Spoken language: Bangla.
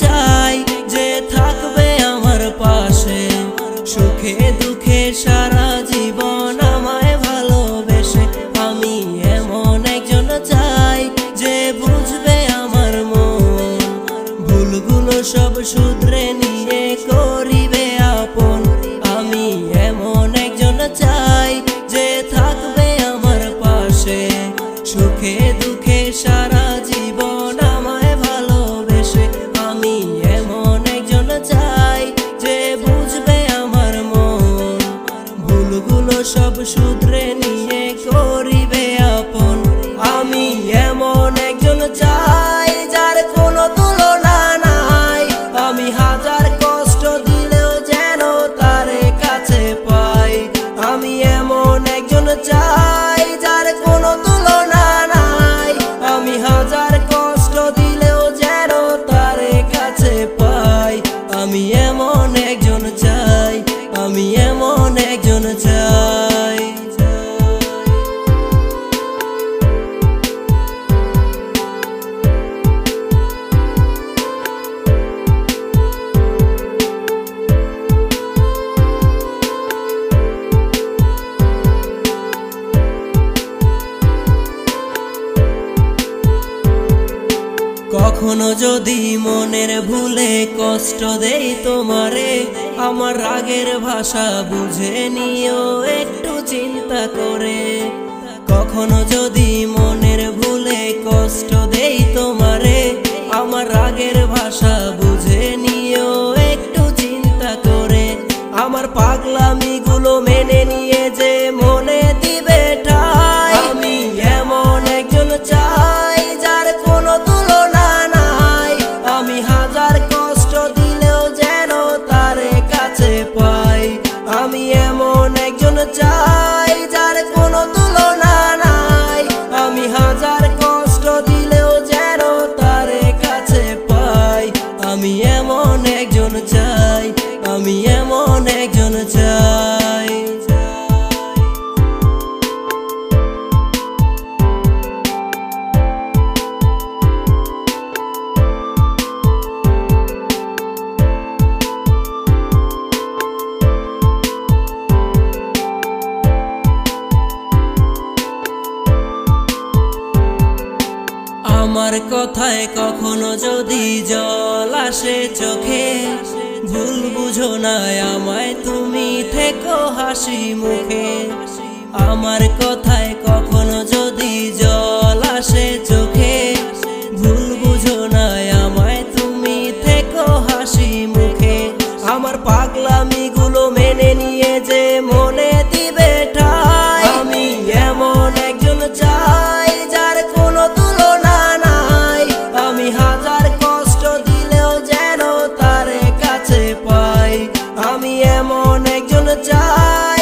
চাই যে থাকবে আমার পাশে। সুখে দুঃখে সারা জীবন আমায় ভালোবেসে। আমি এমন একজন চাই যে বুঝবে আমার মন। ভুলগুলো সব শুধরে নিয়ে করিবে আপন। আমি এমন একজন চাই যে থাকবে আমার পাশে। সুখে দুঃখে সারা শুধরে নিয়ে করিবে আপন। আমি এমন একজন চাই যার কোনো তুলনা নাই। আমি হাজার কষ্ট দিলেও যেন তার কাছে পাই। আমি এমন একজন চাই কখনো যদি মনের ভুলে কষ্ট দেই তোমারে, আমার রাগের ভাষা বুঝে নিও, একটু চিন্তা করে। কখনো যদি মনের এমন একজন চাই আমি এমন একজন চাই। আমার কথায় কখনো যদি জল আসে চোখে, ভুল বুঝো না আমায় তুমি থেকো হাসি মুখে। আমার কথায় কখনো এমন একজন চায়